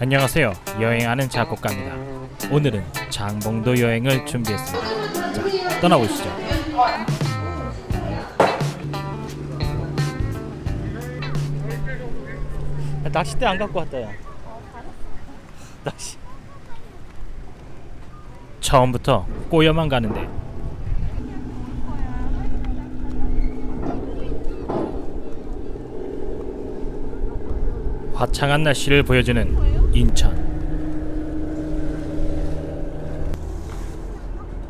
안녕하세요. 여행하는 작곡가입니다. 오늘은 장봉도 여행을 준비했습니다. 자, 떠나보시죠. 낚싯대 안 갖고 왔다 야. 낚시. 처음부터 꼬여만 가는데 화창한 날씨를 보여주는 인천.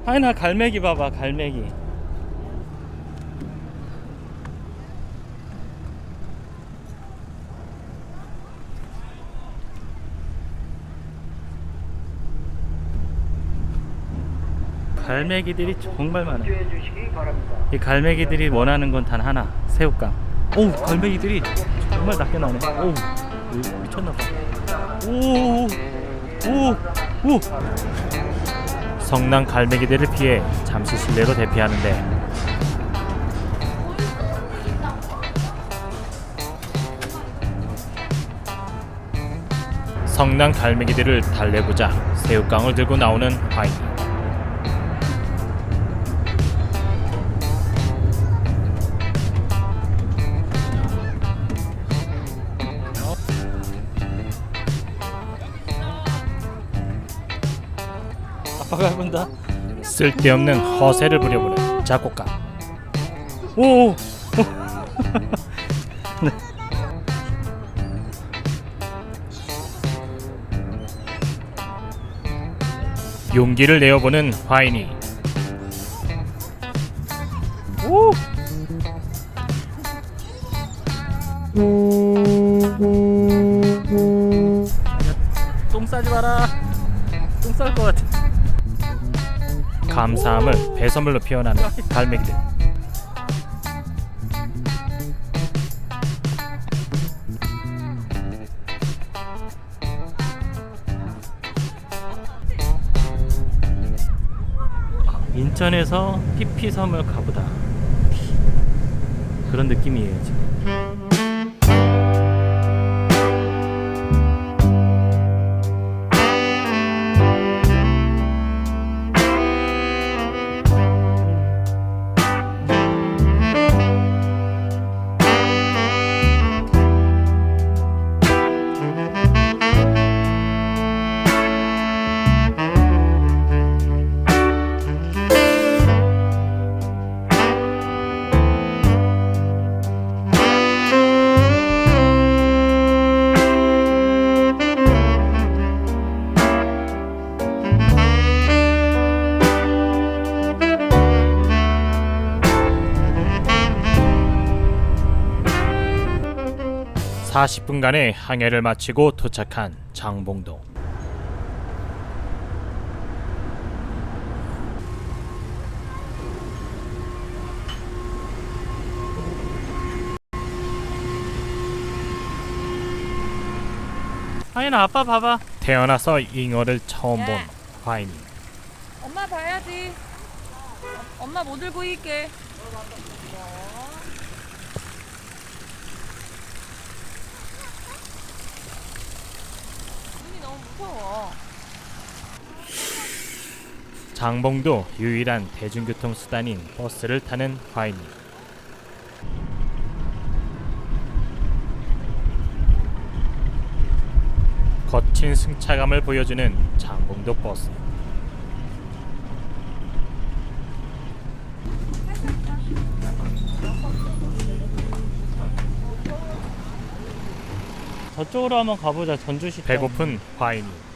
아니 나 갈매기 봐봐 갈매기. 갈매기들이 정말 많아. 이 갈매기들이 원하는 건 단 하나 새우깡 오 갈매기들이 정말 낮게 나오네 오 미쳤나 봐 오 오 오. 성난 갈매기들을 피해 잠시 실내로 대피하는데. 성난 갈매기들을 달래보자 새우깡을 들고 나오는 화이 아빠가 해본다. 쓸데없는 허세를 부려보는 작곡가. 오. 네. 용기를 내어보는 화인이. 오. 똥 싸지 마라. 똥 쌀 것 같아. 감사함을 배선물로 표현하는 갈매기들. 인천에서 피피섬을 가보다 그런 느낌이에요 지금. 사십 분간의 항해를 마치고 도착한 장봉도. 하인아 아빠 봐봐. 태어나서 잉어를 처음 본 야. 화인이. 엄마 봐야지. 엄마 못 들고 있게. 눈이 너무 무서워. 장봉도 유일한 대중교통 수단인 버스를 타는 화인이. 거친 승차감을 보여주는 장봉도 버스. 저쪽으로 한번 가보자 전주시 배고픈 화인이.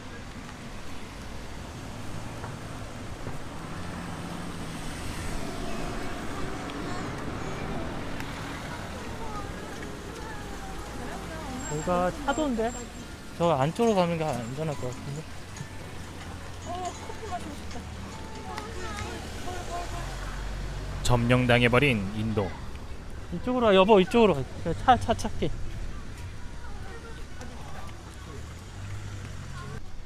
여기가 차도인데? 저 안쪽으로 가는 게 안전할 것 같은데. 점령당해버린 인도. 이쪽으로 와 여보 이쪽으로 차차 찾기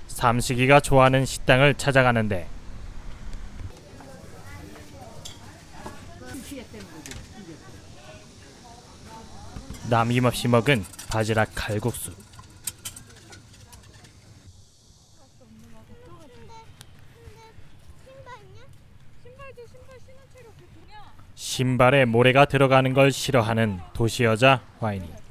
삼식이가 좋아하는 식당을 찾아가는데. 남김없이 먹은 바지락 칼국수 신발에 모래가 들어가는 걸 싫어하는 도시 여자 와이니.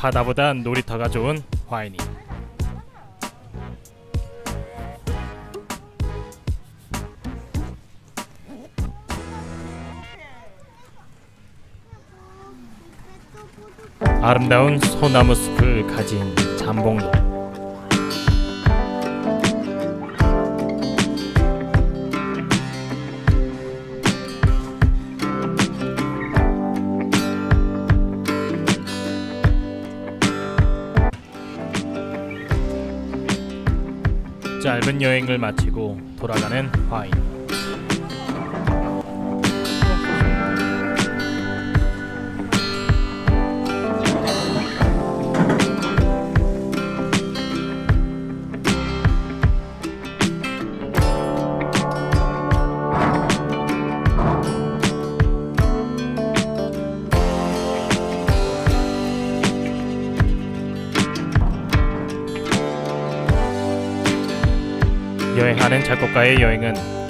바다보다 놀이터가 좋은 화인이. 아름다운 소나무 숲을 가진 잠봉도 짧은 여행을 마치고 돌아가는 화인 여행하는 작곡가의 여행은